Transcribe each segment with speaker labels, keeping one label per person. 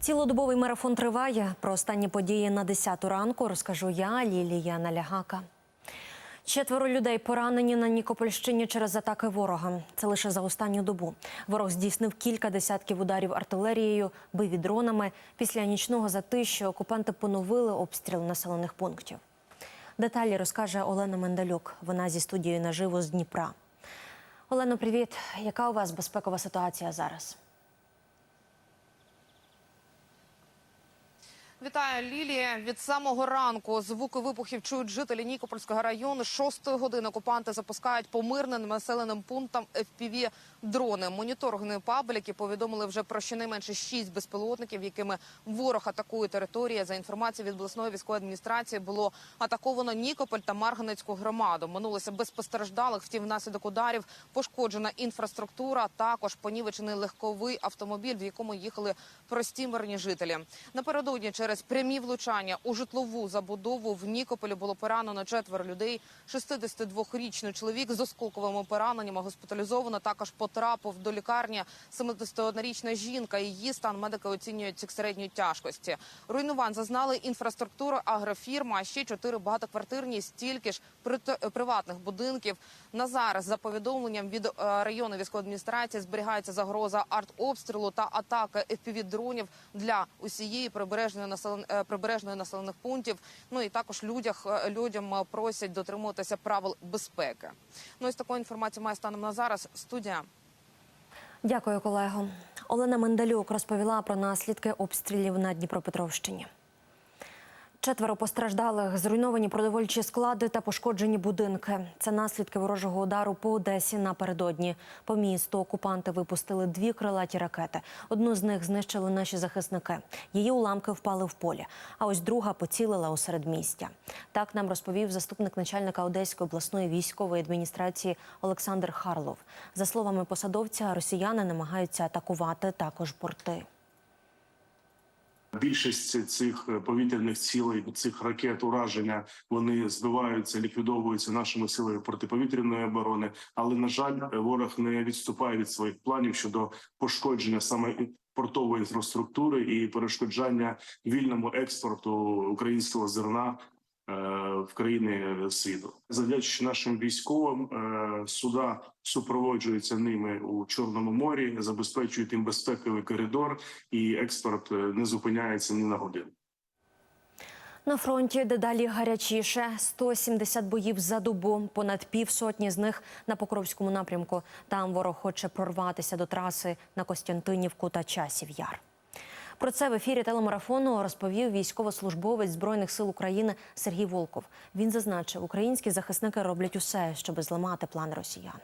Speaker 1: Цілодобовий марафон триває. Про останні події на 10 ранку розкажу я, Лілія Налягака. Четверо людей поранені на Нікопольщині через атаки ворога. Це лише за останню добу. Ворог здійснив кілька десятків ударів артилерією, бив дронами. Після нічного затища окупанти поновили обстріл населених пунктів. Деталі розкаже Олена Мендалюк. Вона зі студією наживо з Дніпра. Олено, привіт. Яка у вас безпекова ситуація зараз?
Speaker 2: Вітаю, Лілія. Від самого ранку звуки вибухів чують жителі Нікопольського району. Шостої години окупанти запускають по мирним населеним пунктам fpv дрони. Моніторингові пабліки повідомили вже про щонайменше шість безпілотників, якими ворог атакує території. За інформацією від обласної військової адміністрації було атаковано Нікополь та Марганецьку громаду. Минулося без постраждалих. Втім, внаслідок ударів пошкоджена інфраструктура. Також понівечений легковий автомобіль, в якому їхали прості мирні жителі. Напередодні через прямі влучання у житлову забудову в Нікополі було поранено четверо людей. 62-річний чоловік з осколковими пораненнями госпіталізовано. Також потрапив до лікарні 71-річна жінка. Її стан медики оцінюють як середньої тяжкості. Руйнувань зазнали інфраструктура агрофірма, а ще чотири багатоквартирні, стільки ж приватних будинків. На зараз, за повідомленням від е, районної військової адміністрації, зберігається загроза артобстрілу та атаки FPV-дронів для усієї прибережної населен... е, прибережної населених пунктів. Ну і також людях е, людям е, просять дотримуватися правил безпеки. Ну і з такою інформацією має станом на зараз студія.
Speaker 1: Дякую, колего. Олена Мендалюк розповіла про наслідки обстрілів на Дніпропетровщині. Четверо постраждалих, зруйновані продовольчі склади та пошкоджені будинки. Це наслідки ворожого удару по Одесі напередодні. По місту окупанти випустили дві крилаті ракети. Одну з них знищили наші захисники. Її уламки впали в полі. А ось друга поцілила у середмістя. Так нам розповів заступник начальника Одеської обласної військової адміністрації Олександр Харлов. За словами посадовця, росіяни намагаються атакувати також порти.
Speaker 3: Більшість цих повітряних цілей, цих ракет ураження, вони збиваються, ліквідовуються нашими силами протиповітряної оборони. Але на жаль, ворог не відступає від своїх планів щодо пошкодження саме портової інфраструктури і перешкоджання вільному експорту українського зерна е, в країни світу. Завдячуючи нашим військовим, е, суда супроводжуються ними у Чорному морі, забезпечують їм безпековий коридор, і експорт е, не зупиняється ні на годину.
Speaker 1: На фронті дедалі гарячіше 170 боїв за добу, понад півсотні з них на Покровському напрямку. Там ворог хоче прорватися до траси на Костянтинівку та Часів Яр. Про це в ефірі телемарафону розповів військовослужбовець збройних сил України Сергій Волков. Він зазначив, українські захисники роблять усе, щоб зламати плани росіян.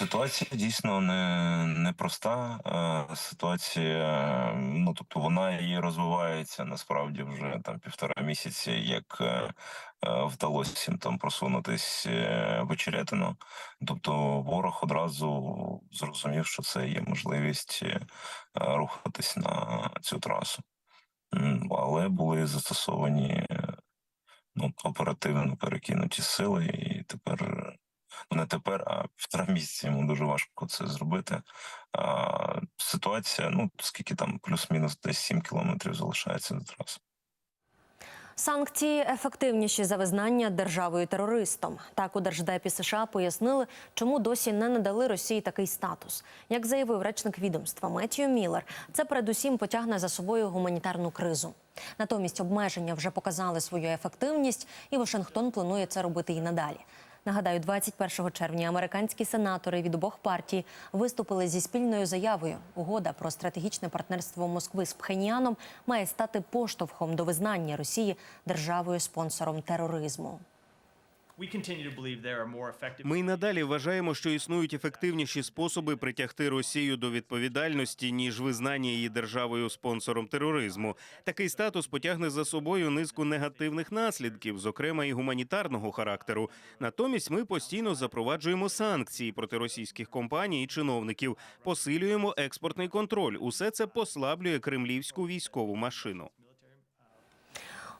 Speaker 4: Ситуація дійсно не непроста. Е, Ситуація, ну тобто, вона і розвивається насправді вже там півтора місяці, як е, е, вдалося їм там просунутись е, в Очеретину. Тобто, ворог одразу зрозумів, що це є можливість рухатись на цю трасу, але були застосовані ну оперативно перекинуті сили, і тепер не тепер, а півтора місяці йому дуже важко це зробити. А, ситуація, ну скільки там, плюс-мінус десь 7 кілометрів залишається до траси.
Speaker 1: Санкції ефективніші за визнання державою терористом. Так у держдепі США пояснили, чому досі не надали Росії такий статус. Як заявив речник відомства Меттію Міллер, це передусім потягне за собою гуманітарну кризу. Натомість обмеження вже показали свою ефективність, і Вашингтон планує це робити і надалі. Нагадаю, 21 червня американські сенатори від обох партій виступили зі спільною заявою. Угода про стратегічне партнерство Москви з Пхеньяном має стати поштовхом до визнання Росії державою спонсором тероризму.
Speaker 5: Ми й надалі вважаємо, що існують ефективніші способи притягти Росію до відповідальності ніж визнання її державою спонсором тероризму. Такий статус потягне за собою низку негативних наслідків, зокрема і гуманітарного характеру. Натомість ми постійно запроваджуємо санкції проти російських компаній і чиновників, посилюємо експортний контроль. Усе це послаблює кремлівську військову машину.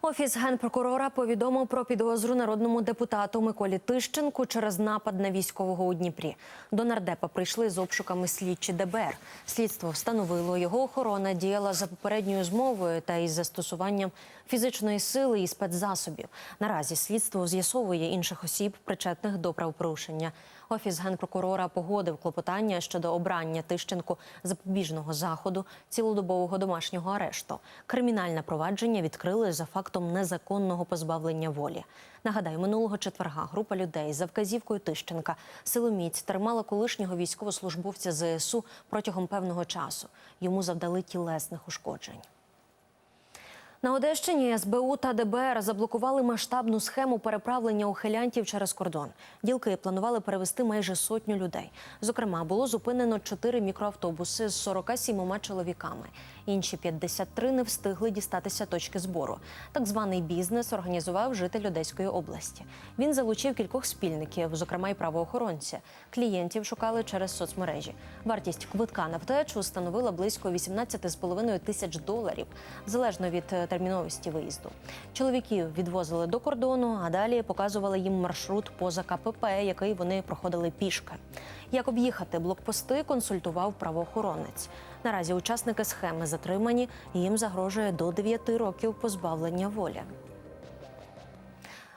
Speaker 1: Офіс генпрокурора повідомив про підозру народному депутату Миколі Тищенку через напад на військового у Дніпрі. До нардепа прийшли з обшуками слідчі ДБР. Слідство встановило, його охорона діяла за попередньою змовою та із застосуванням фізичної сили і спецзасобів. Наразі слідство з'ясовує інших осіб, причетних до правопорушення. Офіс генпрокурора погодив клопотання щодо обрання Тищенку запобіжного заходу цілодобового домашнього арешту. Кримінальне провадження відкрили за фактом незаконного позбавлення волі. Нагадаю, минулого четверга група людей за вказівкою Тищенка силоміць тримала колишнього військовослужбовця ЗСУ протягом певного часу. Йому завдали тілесних ушкоджень. На Одещині СБУ та ДБР заблокували масштабну схему переправлення ухилянтів через кордон. Ділки планували перевести майже сотню людей. Зокрема, було зупинено чотири мікроавтобуси з 47 чоловіками. Інші 53 не встигли дістатися точки збору. Так званий бізнес організував житель Одеської області. Він залучив кількох спільників, зокрема й правоохоронці. Клієнтів шукали через соцмережі. Вартість квитка на втечу становила близько 18,5 тисяч доларів, залежно від терміновості виїзду. Чоловіків відвозили до кордону, а далі показували їм маршрут поза КПП, який вони проходили пішки. Як об'їхати блокпости, консультував правоохоронець. Наразі учасники схеми затримані, їм загрожує до 9 років позбавлення волі.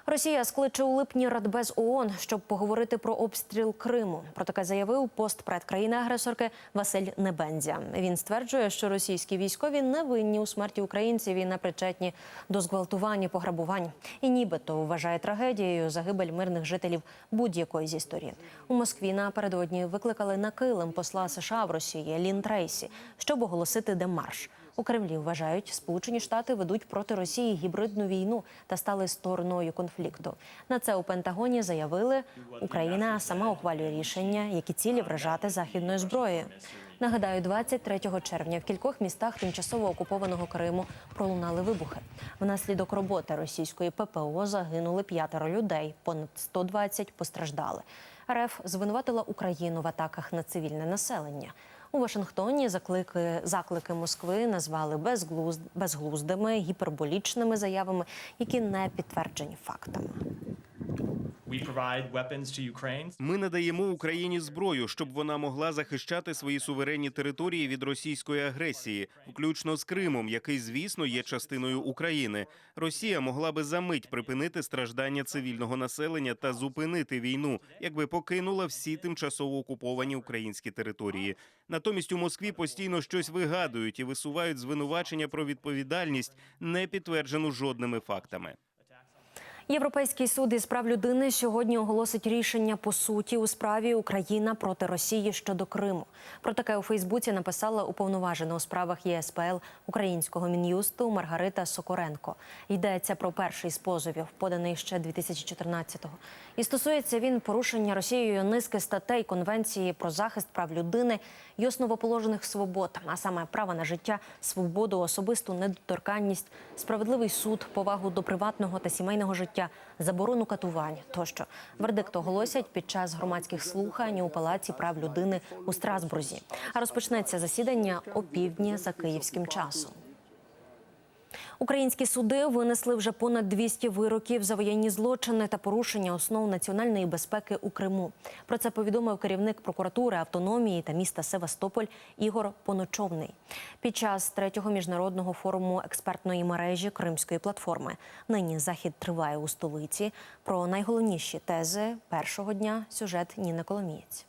Speaker 1: Росія скличе у липні Радбез ООН, щоб поговорити про обстріл Криму. Про таке заявив постпред країни-агресорки Василь Небензя. Він стверджує, що російські військові не винні у смерті українців і не причетні до зґвалтувань і пограбувань. І нібито вважає трагедією загибель мирних жителів будь-якої зі сторін. У Москві напередодні викликали на килим посла США в Росії Лін Трейсі, щоб оголосити демарш. У Кремлі вважають, Сполучені Штати ведуть проти Росії гібридну війну та стали стороною конфлікту. На це у Пентагоні заявили, Україна сама ухвалює рішення, які цілі вражати західною зброєю. Нагадаю, 23 червня в кількох містах тимчасово окупованого Криму пролунали вибухи. Внаслідок роботи російської ППО загинули п'ятеро людей, понад 120 постраждали. РФ звинуватила Україну в атаках на цивільне населення. У Вашингтоні заклики заклики Москви назвали безглузд, безглуздими гіперболічними заявами, які не підтверджені фактами.
Speaker 5: Ми надаємо Україні зброю, щоб вона могла захищати свої суверенні території від російської агресії, включно з Кримом, який, звісно, є частиною України. Росія могла би за мить припинити страждання цивільного населення та зупинити війну, якби покинула всі тимчасово окуповані українські території. Натомість у Москві постійно щось вигадують і висувають звинувачення про відповідальність, не підтверджену жодними фактами.
Speaker 1: Європейський суд із прав людини сьогодні оголосить рішення по суті у справі Україна проти Росії щодо Криму. Про таке у Фейсбуці написала уповноважена у справах ЄСПЛ українського мін'юсту Маргарита Сокоренко. Йдеться про перший з позовів, поданий ще 2014-го. І стосується він порушення Росією низки статей Конвенції про захист прав людини і основоположених свобод, а саме права на життя, свободу, особисту недоторканність, справедливий суд, повагу до приватного та сімейного життя, заборону катувань тощо. Вердикт оголосять під час громадських слухань у палаці прав людини у Страсбурзі. А розпочнеться засідання опівдні за київським часом. Українські суди винесли вже понад 200 вироків за воєнні злочини та порушення основ національної безпеки у Криму. Про це повідомив керівник прокуратури автономії та міста Севастополь Ігор Поночовний під час третього міжнародного форуму експертної мережі Кримської платформи. Нині захід триває у столиці. Про найголовніші тези першого дня сюжет Ніни Коломієць.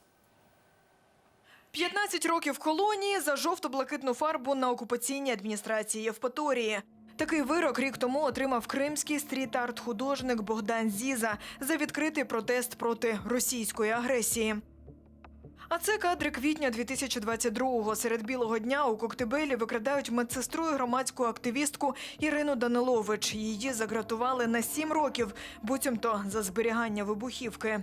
Speaker 6: 15 років колонії за жовто-блакитну фарбу на окупаційній адміністрації Євпаторії. Такий вирок рік тому отримав кримський стріт-арт-художник Богдан Зіза за відкритий протест проти російської агресії. А це кадри квітня 2022-го. Серед білого дня у Коктебелі викрадають медсестру і громадську активістку Ірину Данилович. Її загратували на сім років, буцімто за зберігання вибухівки.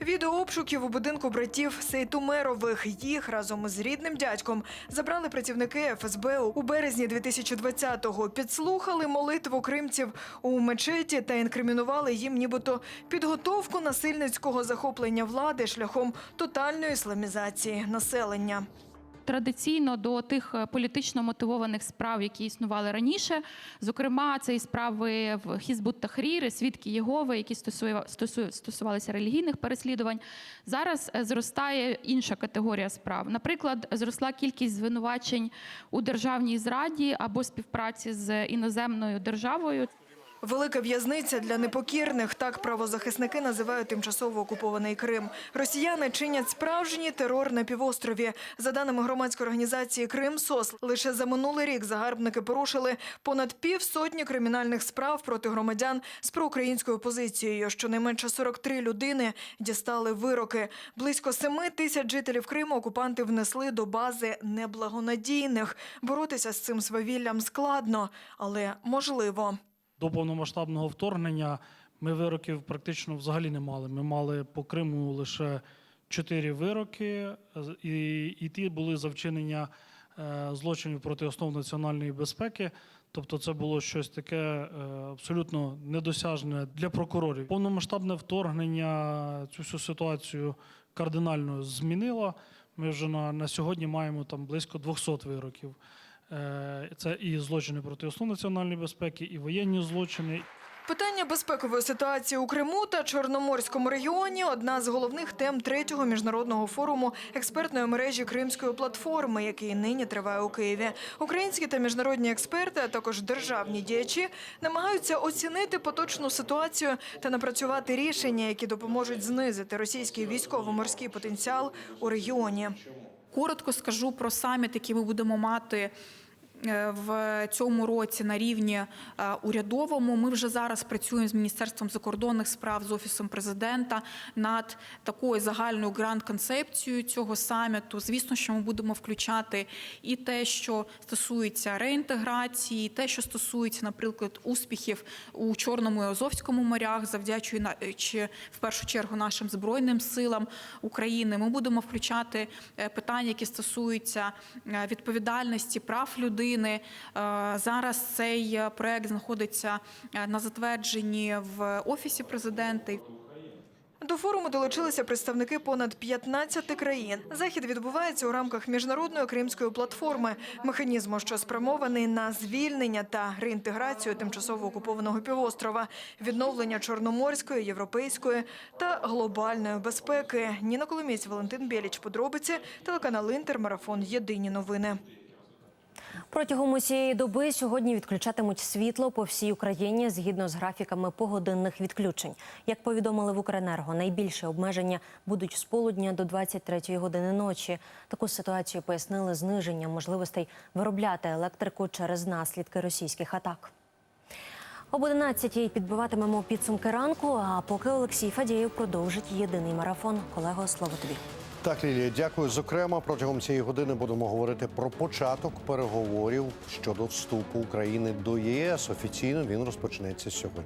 Speaker 6: Відео обшуків у будинку братів Сейтумерових. Їх разом із рідним дядьком забрали працівники ФСБ у березні 2020-го. Підслухали молитву кримців у мечеті та інкримінували їм, нібито підготовку насильницького захоплення влади шляхом тотальної ісламізації населення.
Speaker 7: Традиційно до тих е, політично мотивованих справ, які існували раніше. Зокрема, це і справи в Хізбут Тахрір, свідки Єгови, які стосувалися релігійних переслідувань. Зараз е, зростає інша категорія справ. Наприклад, зросла кількість звинувачень у державній зраді або співпраці з іноземною державою.
Speaker 6: Велика в'язниця для непокірних. Так правозахисники називають тимчасово окупований Крим. Росіяни чинять справжній терор на півострові. За даними громадської організації Крим СОС, лише за минулий рік загарбники порушили понад півсотні кримінальних справ проти громадян з проукраїнською позицією. Щонайменше 43 людини дістали вироки. Близько 7 тисяч жителів Криму окупанти внесли до бази неблагонадійних. Боротися з цим свавіллям складно, але можливо.
Speaker 8: До повномасштабного вторгнення ми вироків практично взагалі не мали. Ми мали по Криму лише чотири вироки, і, і ті були за вчинення е, злочинів проти основ національної безпеки. Тобто це було щось таке е, абсолютно недосяжне для прокурорів. Повномасштабне вторгнення цю всю ситуацію кардинально змінило. Ми вже на, на сьогодні маємо там близько 200 вироків. Е, Це і злочини проти основ національної безпеки, і воєнні злочини,
Speaker 6: Питання безпекової ситуації у Криму та Чорноморському регіоні одна з головних тем третього міжнародного форуму експертної мережі Кримської платформи, який нині триває у Києві. Українські та міжнародні експерти, а також державні діячі, намагаються оцінити поточну ситуацію та напрацювати рішення, які допоможуть знизити російський військово-морський потенціал у регіоні.
Speaker 9: Коротко скажу про саміт, який ми будемо мати. Е, В цьому році на рівні е, урядовому ми вже зараз працюємо з міністерством закордонних справ з офісом президента над такою загальною гранд-концепцією цього саміту. Звісно, що ми будемо включати і те, що стосується реінтеграції, і те, що стосується, наприклад, успіхів у Чорному і Азовському морях, завдячуючи в першу чергу нашим збройним силам України. Ми будемо включати е, питання, які стосуються е, відповідальності прав людини. Е, Зараз цей е, проект знаходиться е, на затвердженні в офісі президента.
Speaker 6: До форуму долучилися представники понад 15 країн. Захід відбувається у рамках міжнародної кримської платформи, механізму, що спрямований на звільнення та реінтеграцію тимчасово окупованого півострова, відновлення чорноморської, європейської та глобальної безпеки. Ніна Коломієць, Валентин Біліч, подробиці, телеканал Інтер, марафон. Єдині новини.
Speaker 1: Протягом усієї доби сьогодні відключатимуть світло по всій Україні згідно з графіками погодинних відключень. Як повідомили в Укренерго, найбільше обмеження будуть з полудня до 23 години ночі. Таку ситуацію пояснили зниженням можливостей виробляти електрику через наслідки російських атак. Об 11-й підбиватимемо підсумки ранку. А поки Олексій Фадєєв продовжить єдиний марафон. Колего, слово тобі.
Speaker 10: Так, Лілія, дякую. Зокрема, протягом цієї години будемо говорити про початок переговорів щодо вступу України до ЄС. Офіційно він розпочнеться сьогодні.